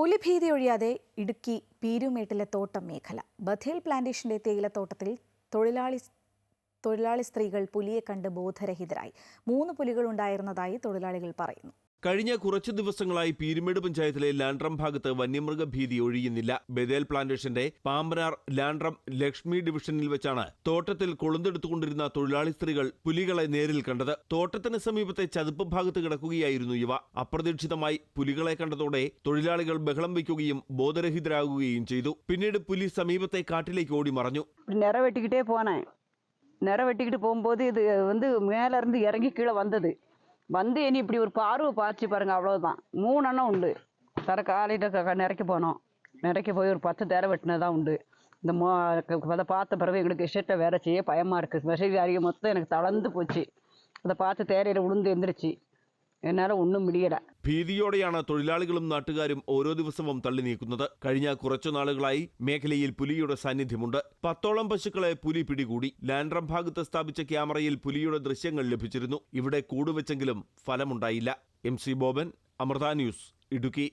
പുലിഭീതി ഒഴിയാതെ ഇടുക്കി പീരുമേട്ടിലെ തോട്ടം മേഖല. ബഥേൽ പ്ലാന്റേഷന്റെ തേയിലത്തോട്ടത്തിൽ തൊഴിലാളി തൊഴിലാളി സ്ത്രീകൾ പുലിയെ കണ്ട് ബോധരഹിതരായി. മൂന്ന് പുലികൾ ഉണ്ടായിരുന്നതായി തൊഴിലാളികൾ പറയുന്നു. കഴിഞ്ഞ കുറച്ചു ദിവസങ്ങളായി പീരുമേട് പഞ്ചായത്തിലെ ലാൻഡ്രം ഭാഗത്ത് വന്യമൃഗ ഭീതി ഒഴിയുന്നില്ല. ബദേൽ പ്ലാന്റേഷന്റെ പാമ്പനാർ ലാൻഡ്രം ലക്ഷ്മി ഡിവിഷനിൽ വെച്ചാണ് തോട്ടത്തിൽ കൊളുന്തെടുത്തുകൊണ്ടിരുന്ന തൊഴിലാളി സ്ത്രീകൾ പുലികളെ നേരിൽ കണ്ടത്. തോട്ടത്തിന് സമീപത്തെ ചതുപ്പ് ഭാഗത്ത് കിടക്കുകയായിരുന്നു ഇവ അപ്രതീക്ഷിതമായി പുലികളെ കണ്ടതോടെ തൊഴിലാളികൾ ബഹളം വയ്ക്കുകയും ബോധരഹിതരാകുകയും ചെയ്തു. പിന്നീട് പുലി സമീപത്തെ കാട്ടിലേക്ക് ഓടി മറഞ്ഞു. നിറവെട്ടിക്കിട്ടേ പോനാ നിറവെട്ടിക്കിട്ട് പോകുമ്പോൾ ഇത് വന്ന് മേലറിഞ്ഞ് ഇറങ്ങി കീഴ വന്നത്. வந்து இனி இப்படி ஒரு பார்வை பார்த்து பாருங்க அவ்வளவுதான். மூணு எண்ணம் உண்டு. தர காலையில் நிறைக்க போனோம். நிறைக்க போய் ஒரு பத்து தேரை வெட்டினதான் உண்டு. இந்த மோ அதை பார்த்த பிறகு எங்களுக்கு இஷ்டத்தை வேற செய்ய பயமா இருக்கு. அறிய மொத்தம் எனக்கு தளர்ந்து போச்சு. அதை பார்த்து தேரையில் உளுந்து எந்திரிச்சு. என்னால் ஒன்றும் முடியலை ഭീതിയോടെയാണ് തൊഴിലാളികളും നാട്ടുകാരും ഓരോ ദിവസവും തള്ളി നീക്കുന്നത് കഴിഞ്ഞ കുറച്ചു നാളുകളായി മേഖലയിൽ പുലിയുടെ സാന്നിധ്യമുണ്ട് പത്തോളം പശുക്കളെ പുലി പിടികൂടി ലാൻഡ്രം ഭാഗത്ത് സ്ഥാപിച്ച ക്യാമറയിൽ പുലിയുടെ ദൃശ്യങ്ങൾ ലഭിച്ചിരുന്നു ഇവിടെ കൂടുവെച്ചെങ്കിലും ഫലമുണ്ടായില്ല M C Boban Amrita news Idukki